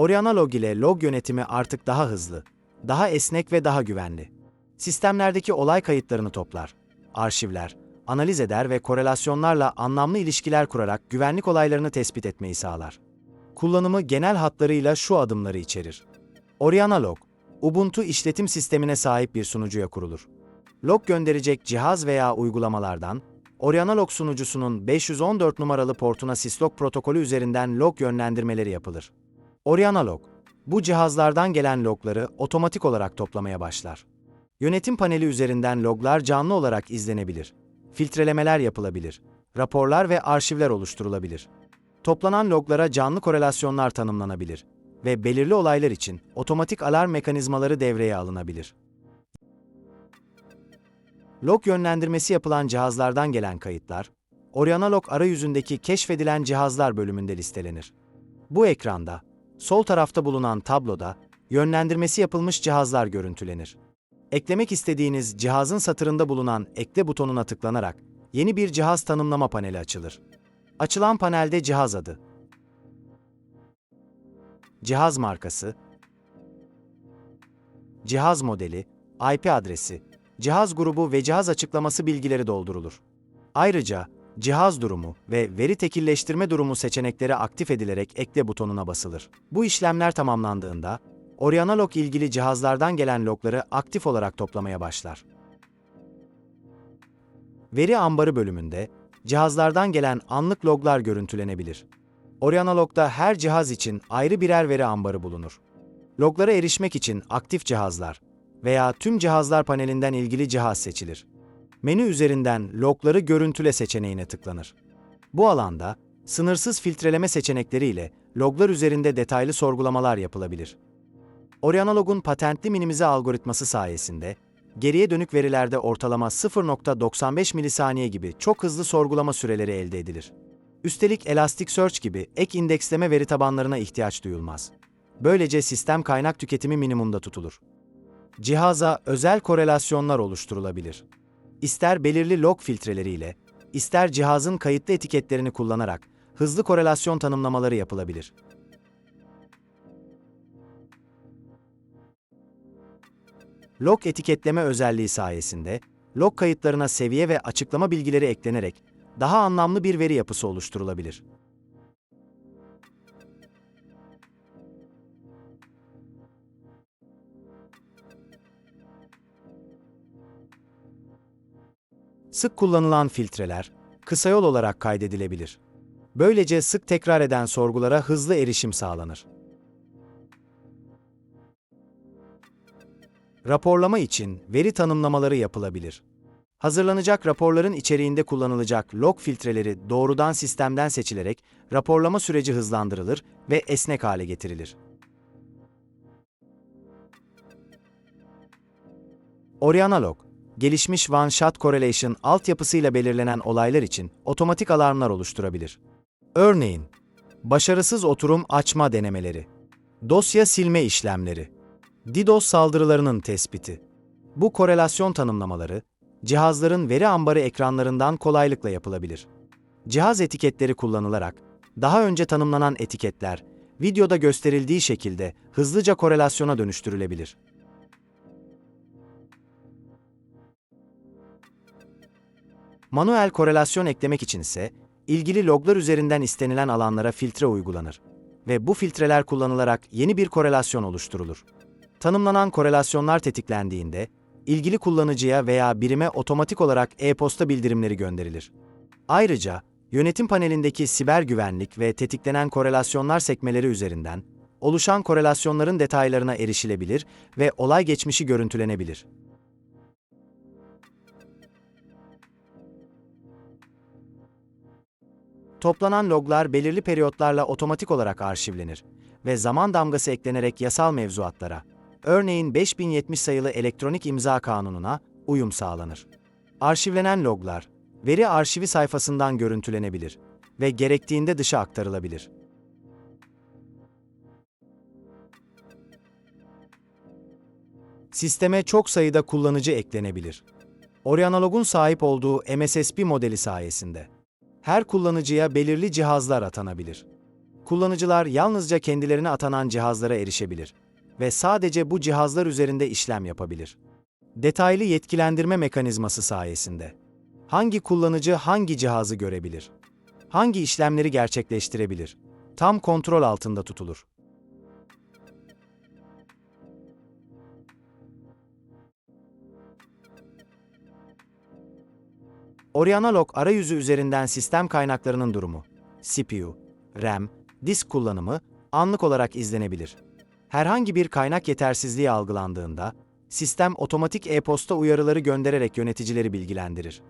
Orianalog ile log yönetimi artık daha hızlı, daha esnek ve daha güvenli. Sistemlerdeki olay kayıtlarını toplar, arşivler, analiz eder ve korelasyonlarla anlamlı ilişkiler kurarak güvenlik olaylarını tespit etmeyi sağlar. Kullanımı genel hatlarıyla şu adımları içerir. Orianalog, Ubuntu işletim sistemine sahip bir sunucuya kurulur. Log gönderecek cihaz veya uygulamalardan, Orianalog sunucusunun 514 numaralı portuna syslog protokolü üzerinden log yönlendirmeleri yapılır. Orianalog, bu cihazlardan gelen logları otomatik olarak toplamaya başlar. Yönetim paneli üzerinden loglar canlı olarak izlenebilir. Filtrelemeler yapılabilir. Raporlar ve arşivler oluşturulabilir. Toplanan loglara canlı korelasyonlar tanımlanabilir ve belirli olaylar için otomatik alarm mekanizmaları devreye alınabilir. Log yönlendirmesi yapılan cihazlardan gelen kayıtlar, Orianalog arayüzündeki keşfedilen cihazlar bölümünde listelenir. Bu ekranda, sol tarafta bulunan tabloda yönlendirmesi yapılmış cihazlar görüntülenir. Eklemek istediğiniz cihazın satırında bulunan Ekle butonuna tıklanarak yeni bir cihaz tanımlama paneli açılır. Açılan panelde cihaz adı, cihaz markası, cihaz modeli, IP adresi, cihaz grubu ve cihaz açıklaması bilgileri doldurulur. Ayrıca cihaz durumu ve veri tekilleştirme durumu seçenekleri aktif edilerek ekle butonuna basılır. Bu işlemler tamamlandığında Orianalog ilgili cihazlardan gelen logları aktif olarak toplamaya başlar. Veri ambarı bölümünde cihazlardan gelen anlık loglar görüntülenebilir. Orianalog'da her cihaz için ayrı birer veri ambarı bulunur. Loglara erişmek için aktif cihazlar veya tüm cihazlar panelinden ilgili cihaz seçilir. Menü üzerinden logları görüntüle seçeneğine tıklanır. Bu alanda sınırsız filtreleme seçenekleriyle loglar üzerinde detaylı sorgulamalar yapılabilir. Orianalog'un patentli minimize algoritması sayesinde geriye dönük verilerde ortalama 0.95 milisaniye gibi çok hızlı sorgulama süreleri elde edilir. Üstelik Elasticsearch gibi ek indeksleme veri tabanlarına ihtiyaç duyulmaz. Böylece sistem kaynak tüketimi minimumda tutulur. Cihaza özel korelasyonlar oluşturulabilir. İster belirli log filtreleriyle, ister cihazın kayıtlı etiketlerini kullanarak hızlı korelasyon tanımlamaları yapılabilir. Log etiketleme özelliği sayesinde log kayıtlarına seviye ve açıklama bilgileri eklenerek daha anlamlı bir veri yapısı oluşturulabilir. Sık kullanılan filtreler kısa yol olarak kaydedilebilir. Böylece sık tekrar eden sorgulara hızlı erişim sağlanır. Raporlama için veri tanımlamaları yapılabilir. Hazırlanacak raporların içeriğinde kullanılacak log filtreleri doğrudan sistemden seçilerek raporlama süreci hızlandırılır ve esnek hale getirilir. Orianalog, gelişmiş one-shot correlation altyapısıyla belirlenen olaylar için otomatik alarmlar oluşturabilir. Örneğin, başarısız oturum açma denemeleri, dosya silme işlemleri, DDoS saldırılarının tespiti. Bu korelasyon tanımlamaları, cihazların veri ambarı ekranlarından kolaylıkla yapılabilir. Cihaz etiketleri kullanılarak, daha önce tanımlanan etiketler, videoda gösterildiği şekilde hızlıca korelasyona dönüştürülebilir. Manuel korelasyon eklemek için ise, ilgili loglar üzerinden istenilen alanlara filtre uygulanır ve bu filtreler kullanılarak yeni bir korelasyon oluşturulur. Tanımlanan korelasyonlar tetiklendiğinde, ilgili kullanıcıya veya birime otomatik olarak e-posta bildirimleri gönderilir. Ayrıca, yönetim panelindeki siber güvenlik ve tetiklenen korelasyonlar sekmeleri üzerinden oluşan korelasyonların detaylarına erişilebilir ve olay geçmişi görüntülenebilir. Toplanan loglar belirli periyotlarla otomatik olarak arşivlenir ve zaman damgası eklenerek yasal mevzuatlara, örneğin 5070 sayılı elektronik imza kanununa uyum sağlanır. Arşivlenen loglar, veri arşivi sayfasından görüntülenebilir ve gerektiğinde dışa aktarılabilir. Sisteme çok sayıda kullanıcı eklenebilir. Orianalog'un sahip olduğu MSSP modeli sayesinde her kullanıcıya belirli cihazlar atanabilir. Kullanıcılar yalnızca kendilerine atanan cihazlara erişebilir ve sadece bu cihazlar üzerinde işlem yapabilir. Detaylı yetkilendirme mekanizması sayesinde hangi kullanıcı hangi cihazı görebilir? Hangi işlemleri gerçekleştirebilir? Tam kontrol altında tutulur. Oriana Log arayüzü üzerinden sistem kaynaklarının durumu, CPU, RAM, disk kullanımı anlık olarak izlenebilir. Herhangi bir kaynak yetersizliği algılandığında, sistem otomatik e-posta uyarıları göndererek yöneticileri bilgilendirir.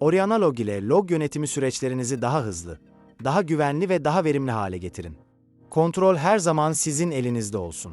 Oriana Log ile log yönetimi süreçlerinizi daha hızlı, daha güvenli ve daha verimli hale getirin. Kontrol her zaman sizin elinizde olsun.